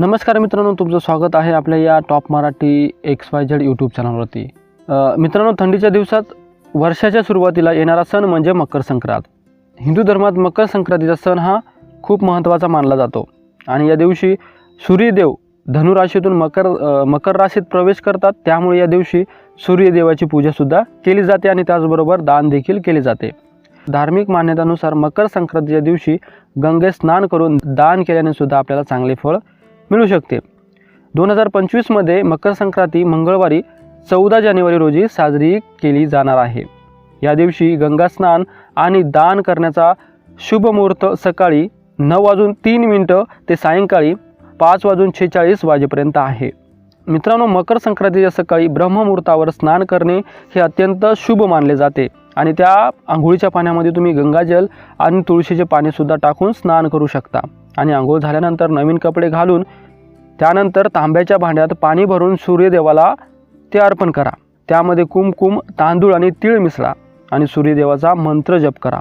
नमस्कार मित्रांनो तुमचं स्वागत आहे आपल्या या top Marathi X Y Z YouTube चॅनलवरती मित्रांनो थंडीच्या दिवसात वर्षाच्या सुरुवातीला येणारा सण म्हणजे मकर संक्रांत. हिंदू धर्मात मकर संक्रांतीचा सण हा खूप महत्त्वाचा मानला जातो. आणि या दिवशी सूर्यदेव धनुराशीतून मकर मकर राशीत प्रवेश करतात. त्यामुळे या दिवशी सूर्यदेवाची पूजासुद्धा केली जाते आणि त्याचबरोबर दान देखील केले जाते. धार्मिक मान्यतानुसार मकर संक्रांतीच्या दिवशी गंगेत स्नान करून दान केल्याने सुद्धा आपल्याला चांगले फळ मिळू शकते. दोन हजार पंचवीसमध्ये मकर संक्रांती मंगळवारी चौदा जानेवारी रोजी साजरी केली जाणार आहे. या दिवशी गंगास्नान आणि दान करण्याचा शुभ मुहूर्त सकाळी नऊ वाजून तीन मिनटं ते सायंकाळी पाच वाजून छेचाळीस वाजेपर्यंत आहे. मित्रांनो मकर संक्रांतीच्या सकाळी ब्रह्ममुहूर्तावर स्नान करणे हे अत्यंत शुभ मानले जाते. आणि त्या आंघोळीच्या पाण्यामध्ये तुम्ही गंगाजल आणि तुळशीचे पाणीसुद्धा टाकून स्नान करू शकता. आणि आंघोळ झाल्यानंतर नवीन कपडे घालून त्यानंतर तांब्याच्या भांड्यात पाणी भरून सूर्यदेवाला ते अर्पण करा. त्यामध्ये कुमकुम तांदूळ आणि तीळ मिसळा आणि सूर्यदेवाचा मंत्र जप करा.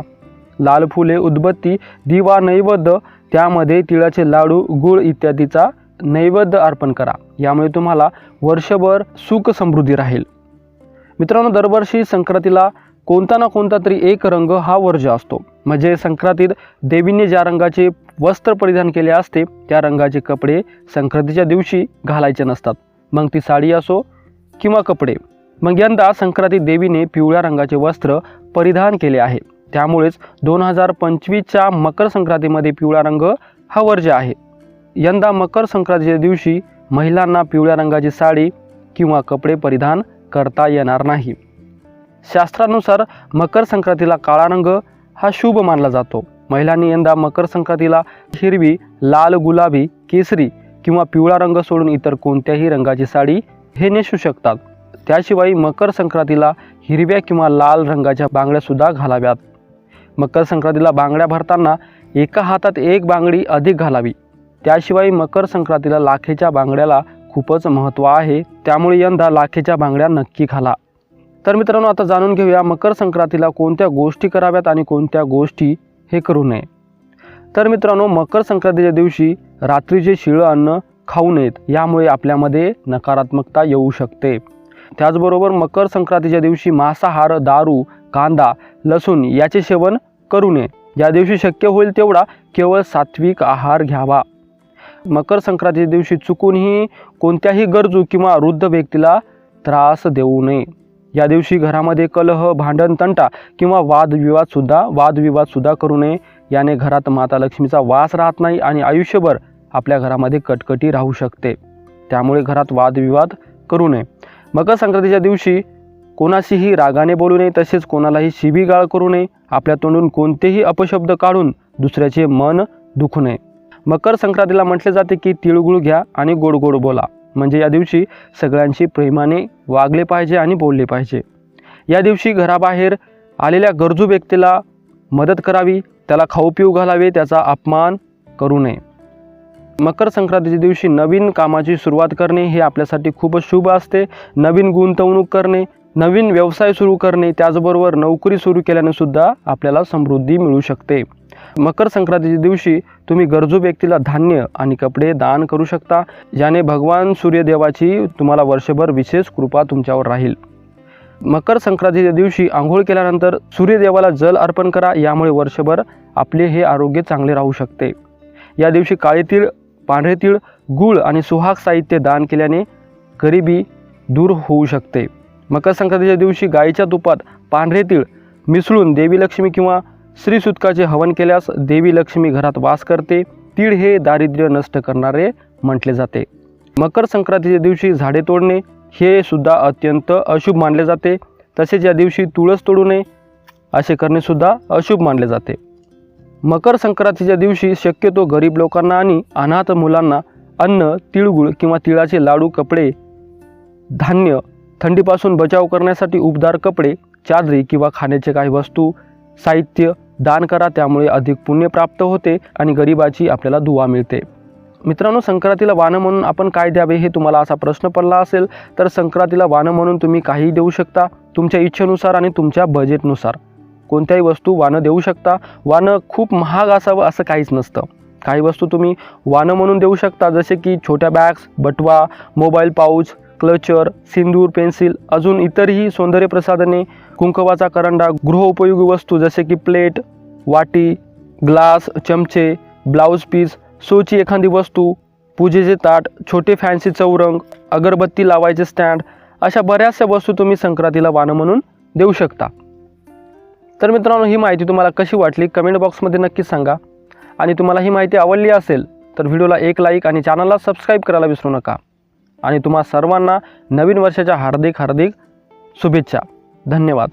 लाल फुले उदबत्ती दिवा नैवेद्य त्यामध्ये तिळाचे लाडू गुळ इत्यादीचा नैवेद्य अर्पण करा. यामुळे तुम्हाला वर्षभर सुख समृद्धी राहील. मित्रांनो दरवर्षी संक्रांतीला कोणता ना कोणता तरी एक रंग हा वर्ज असतो. म्हणजे संक्रांतीत देवीने ज्या रंगाचे वस्त्र परिधान केले असते त्या रंगाचे कपडे संक्रांतीच्या दिवशी घालायचे नसतात. मग ती साडी असो किंवा कपडे. मग यंदा संक्रांती देवीने पिवळ्या रंगाचे वस्त्र परिधान केले आहे. त्यामुळेच दोन हजार पंचवीसच्या मकर संक्रांतीमध्ये पिवळा रंग हा वर्ज आहे. यंदा मकर संक्रांतीच्या दिवशी महिलांना पिवळ्या रंगाची साडी किंवा कपडे परिधान करता येणार नाही. शास्त्रानुसार मकर संक्रांतीला काळा रंग हा शुभ मानला जातो. महिलांनी यंदा मकर संक्रांतीला हिरवी लाल गुलाबी केसरी किंवा पिवळा रंग सोडून इतर कोणत्याही रंगाची साडी हे नेसू शकतात. त्याशिवाय मकर संक्रांतीला हिरव्या किंवा लाल रंगाच्या बांगड्यासुद्धा घालाव्यात. मकर संक्रांतीला बांगड्या भरताना एका हातात एक बांगडी अधिक घालावी. त्याशिवाय मकर संक्रांतीला लाखेच्या बांगड्याला खूपच महत्त्व आहे. त्यामुळे यंदा लाखेच्या बांगड्या नक्की घाला. तर मित्रांनो आता जाणून घेऊया मकर संक्रांतीला कोणत्या गोष्टी कराव्यात आणि कोणत्या गोष्टी हे करू नये. तर मित्रांनो मकर संक्रांतीच्या दिवशी रात्रीचे शिळं अन्न खाऊ नयेत यामुळे आपल्यामध्ये नकारात्मकता येऊ शकते. त्याचबरोबर मकर संक्रांतीच्या दिवशी मांसाहार दारू कांदा लसूण याचे सेवन करू नये. या दिवशी शक्य होईल तेवढा केवळ सात्विक आहार घ्यावा. मकर संक्रांतीच्या दिवशी चुकूनही कोणत्याही गरजू किंवा वृद्ध व्यक्तीला त्रास देऊ नये. या दिवशी घरामध्ये कलह भांडण तंटा किंवा वादविवादसुद्धा वादविवादसुद्धा करू नये. याने घरात माता लक्ष्मीचा वास राहत नाही आणि आयुष्यभर आपल्या घरामध्ये कटकटी राहू शकते. त्यामुळे घरात वादविवाद करू नये. मकर संक्रांतीच्या दिवशी कोणाशीही रागाने बोलू नये तसेच कोणालाही शिबीगाळ करू नये. आपल्या तोंडून कोणतेही अपशब्द काढून दुसऱ्याचे मन दुखू नये. मकर संक्रांतीला म्हटले जाते की तिळगुळ घ्या आणि गोड गोड बोला. म्हणजे या दिवशी सगळ्यांशी प्रेमाने वागले पाहिजे आणि बोलले पाहिजे. या दिवशी घराबाहेर आलेल्या गरजू व्यक्तीला मदत करावी त्याला खाऊ पिऊ घालावे त्याचा अपमान करू नये. मकर संक्रांतीच्या दिवशी नवीन कामाची सुरुवात करणे हे आपल्यासाठी खूपच शुभ असते. नवीन गुंतवणूक करणे नवीन व्यवसाय सुरू करणे त्याचबरोबर नोकरी सुरू केल्याने सुद्धा आपल्याला समृद्धी मिळू शकते. मकर संक्रांतीच्या दिवशी तुम्ही गरजू व्यक्तीला धान्य आणि कपडे दान करू शकता. याने भगवान सूर्यदेवाची तुम्हाला वर्षभर विशेष कृपा तुमच्यावर राहील. मकर संक्रांतीच्या दिवशी आंघोळ केल्यानंतर सूर्यदेवाला जल अर्पण करा. यामुळे वर्षभर आपले हे आरोग्य चांगले राहू शकते. या दिवशी काळे तीळ पांढरे तीळ गूळ आणि सुहाग साहित्य दान केल्याने गरिबी दूर होऊ शकते. मकर संक्रांतीच्या दिवशी गाईच्या तुपात पांढरे तीळ मिसळून देवी लक्ष्मी किंवा श्रीसुतकाचे हवन केल्यास देवी लक्ष्मी घरात वास करते तीळ हे दारिद्र्य नष्ट करणारे म्हटले जाते. मकर संक्रांतीच्या दिवशी झाडे तोडणे हे सुद्धा अत्यंत अशुभ मानले जाते. तसेच या दिवशी तुळस तोडू नये असे करणेसुद्धा अशुभ मानले जाते. मकर संक्रांतीच्या दिवशी शक्यतो गरीब लोकांना आणि अनाथ मुलांना अन्न तिळगुळ किंवा तिळाचे लाडू कपडे धान्य थंडीपासून बचाव करण्यासाठी उबदार कपडे चादरी किंवा खाण्याचे काही वस्तू साहित्य दान करा त्यामुळे अधिक पुण्य प्राप्त होते आणि गरिबाची आपल्याला दुवा मिळते. मित्रांनो संक्रांतीला वाणं म्हणून आपण काय द्यावे हे तुम्हाला असा प्रश्न पडला असेल तर संक्रांतीला वाणं म्हणून तुम्ही काहीही देऊ शकता तुमच्या इच्छेनुसार आणि तुमच्या बजेटनुसार कोणत्याही वस्तू वाणं देऊ शकता. वाणं खूप महाग असावं असं काहीच नसतं. काही वस्तू तुम्ही वाणं म्हणून देऊ शकता जसे की छोट्या बॅग्स बटवा मोबाईल पाऊच क्लचर सिंदूर पेन्सिल अजून इतरही सौंदर्य प्रसाधने कुंकवाचा करंडा गृहोपयोगी वस्तू जसे की प्लेट वाटी ग्लास चमचे ब्लाऊज पीस सोची एखादी वस्तू पूजेचे ताट छोटे फॅन्सी चौरंग अगरबत्ती लावायचे स्टँड अशा बऱ्याचशा वस्तू तुम्ही संक्रांतीला वाणं म्हणून देऊ शकता. तर मित्रांनो ही माहिती तुम्हाला कशी वाटली कमेंट बॉक्समध्ये नक्कीच सांगा. आणि तुम्हाला ही माहिती आवडली असेल तर व्हिडिओला एक लाईक आणि चॅनलला सबस्क्राईब करायला विसरू नका. आणि तुम्हा सर्वांना नवीन वर्षाच्या हार्दिक हार्दिक शुभेच्छा. धन्यवाद.